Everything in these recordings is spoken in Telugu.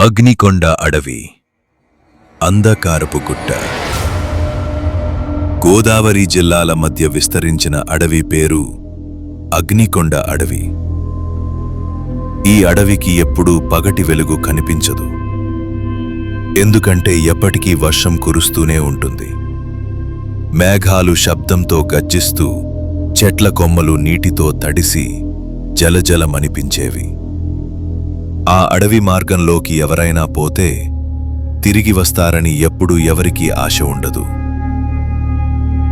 అగ్నికొండ అడవి. అంధకారపు గుట్ట. గోదావరి జిల్లాల మధ్య విస్తరించిన అడవి పేరు అగ్నికొండ అడవి. ఈ అడవికి ఎప్పుడూ పగటి వెలుగు కనిపించదు. ఎందుకంటే ఎప్పటికీ వర్షం కురుస్తూనే ఉంటుంది. మేఘాలు శబ్దంతో గర్జిస్తూ చెట్ల కొమ్మలు నీటితో తడిసి జలజలమనిపించేవి. ఆ అడవి మార్గంలోకి ఎవరైనా పోతే తిరిగి వస్తారని ఎప్పుడూ ఎవరికీ ఆశ ఉండదు.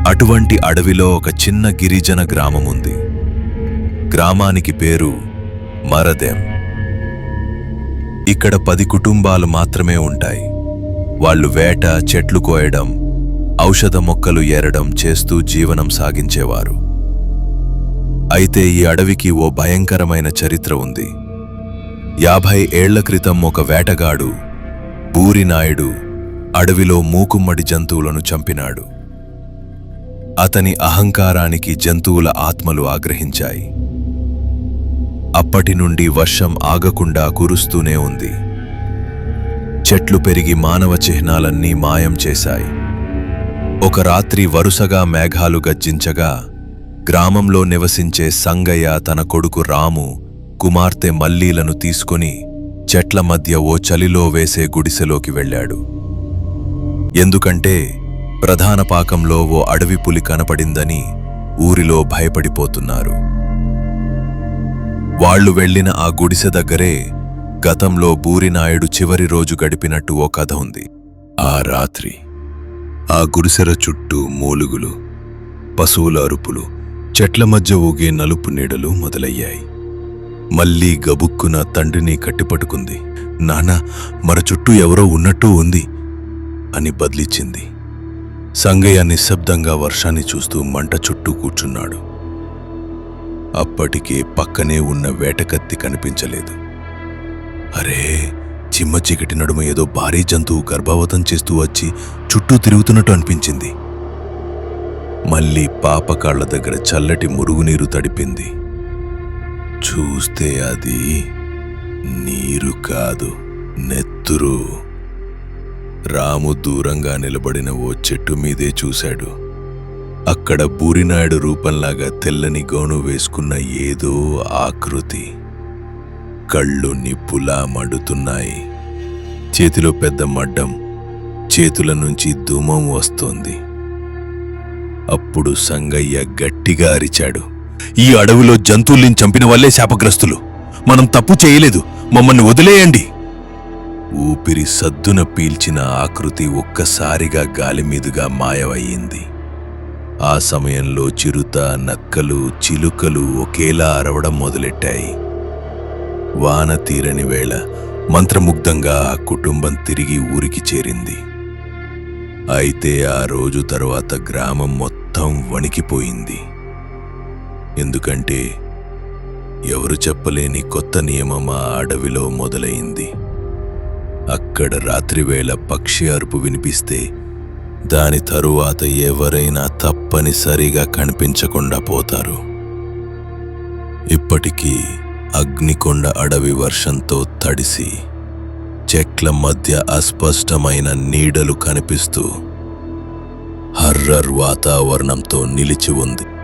అటువంటి అడవిలో ఒక చిన్న గిరిజన గ్రామముంది గ్రామానికి పేరు మరదేం. ఇక్కడ పది కుటుంబాలు మాత్రమే ఉంటాయి. వాళ్ళు వేట చెట్లు కోయడం ఔషధ మొక్కలు ఏరడం చేస్తూ జీవనం సాగించేవారు. అయితే ఈ అడవికి ఓ భయంకరమైన చరిత్ర ఉంది. యాభై ఏళ్ళ క్రితం ఒక వేటగాడు బూరినాయుడు అడవిలో మూకుమ్మడి జంతువులను చంపినాడు. అతని అహంకారానికి జంతువుల ఆత్మలు ఆగ్రహించాయి. అప్పటి నుండి వర్షం ఆగకుండా కురుస్తూనే ఉంది. చెట్లు పెరిగి మానవ చిహ్నాలన్నీ మాయం చేశాయి. ఒక రాత్రి వరుసగా మేఘాలు గర్జించగా గ్రామంలో నివసించే సంగయ్య తన కొడుకు రాము కుమార్తె మల్లీలను తీసుకుని చెట్ల మధ్య ఓ చలిలో వేసే గుడిసెలోకి వెళ్ళాడు. ఎందుకంటే ప్రధాన పాకంలో ఓ అడవి పులి కనపడిందని ఊరిలో భయపడిపోతున్నారు. వాళ్ళు వెళ్ళిన ఆ గుడిసె దగ్గరే గతంలో బూరినాయుడు చివరి రోజు గడిపినట్టు ఓ కథ ఉంది. ఆ రాత్రి ఆ గుడిసెర చుట్టూ మూలుగులు పశువుల అరుపులు చెట్ల మధ్య ఊగే నలుపు నీడలు మొదలయ్యాయి. మళ్ళీ గబుక్కున తండ్రిని కట్టిపట్టుకుంది నానా మన చుట్టూ ఎవరో ఉన్నట్టు ఉంది అని బదిలిచ్చింది. సంగయ్య నిశ్శబ్దంగా వర్షాన్ని చూస్తూ మంట చుట్టూ కూర్చున్నాడు. అప్పటికే పక్కనే ఉన్న వేటకత్తి కనిపించలేదు. అరే చిమ్మ చీకటి నడుమ ఏదో భారీ జంతువు గర్భావతం చేస్తూ వచ్చి చుట్టూ తిరుగుతున్నట్టు అనిపించింది. మళ్ళీ పాప కాళ్ళ దగ్గర చల్లటి మురుగునీరు తడిపింది. చూస్తే అది నీరు కాదు నెత్తురు. రాము దూరంగా నిలబడిన ఓ చెట్టు మీదే చూశాడు. అక్కడ బూరినాయుడు రూపంలాగా తెల్లని గౌను వేసుకున్న ఏదో ఆకృతి. కళ్ళు నిప్పులా మడుతున్నాయి. చేతిలో పెద్ద మడ్డం చేతుల నుంచి ధూమం వస్తోంది. అప్పుడు సంగయ్య గట్టిగా అరిచాడు. ఈ అడవిలో జంతువుల్ని చంపిన వల్లే శాపగ్రస్తులు. మనం తప్పు చేయలేదు. మమ్మల్ని వదిలేయండి. ఊపిరి సద్దున పీల్చిన ఆకృతి ఒక్కసారిగా గాలిమీదుగా మాయమయ్యింది. ఆ సమయంలో చిరుత నక్కలు చిలుకలు ఒకేలా అరవడం మొదలెట్టాయి. వాన తీరని వేళ మంత్రముగ్ధంగా ఆ కుటుంబం తిరిగి ఊరికి చేరింది. అయితే ఆ రోజు తరువాత గ్రామం మొత్తం వణికిపోయింది. ఎందుకంటే ఎవరు చెప్పలేని కొత్త నియమం ఆ అడవిలో మొదలైంది. అక్కడ రాత్రివేళ పక్షి అరుపు వినిపిస్తే దాని తరువాత ఎవరైనా తప్పనిసరిగా కనిపించకుండా పోతారు. ఇప్పటికీ అగ్నికొండ అడవి వర్షంతో తడిసి చెట్ల మధ్య అస్పష్టమైన నీడలు కనిపిస్తూ హర్రర్ వాతావరణంతో నిలిచి ఉంది.